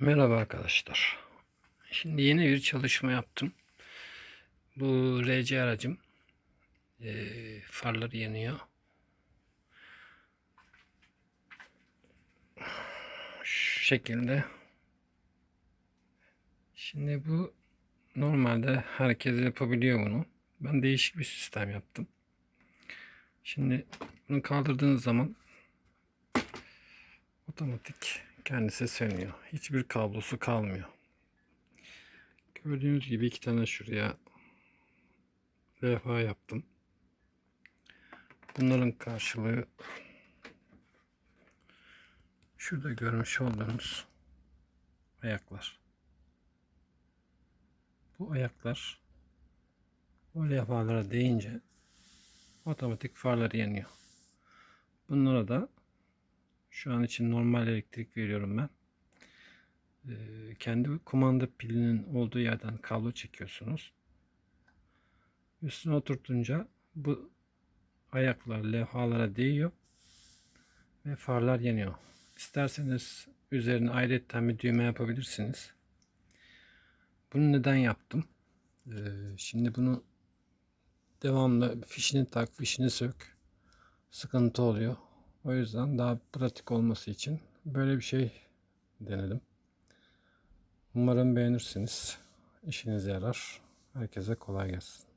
Merhaba arkadaşlar. Şimdi yeni bir çalışma yaptım. Bu RC aracım eee farları yanıyor. Şu şekilde. Şimdi bu normalde herkes yapabiliyor bunu. Ben değişik bir sistem yaptım. Şimdi bunu kaldırdığınız zaman otomatik kendisi sönüyor. Hiçbir kablosu kalmıyor. Gördüğünüz gibi iki tane şuraya levha yaptım. Bunların karşılığı şurada görmüş olduğunuz ayaklar. Bu ayaklar o levhalara değince otomatik farları yanıyor. Bunlara da şu an için normal elektrik veriyorum ben. Ee, kendi kumanda pilinin olduğu yerden kablo çekiyorsunuz. Üstüne oturtunca bu ayaklar levhalara değiyor ve farlar yanıyor. İsterseniz üzerine ayrıca bir düğme yapabilirsiniz. Bunu neden yaptım? Ee, şimdi bunu devamlı fişini tak, fişini sök. Sıkıntı oluyor. O yüzden daha pratik olması için böyle bir şey denedim. Umarım beğenirsiniz. İşinize yarar. Herkese kolay gelsin.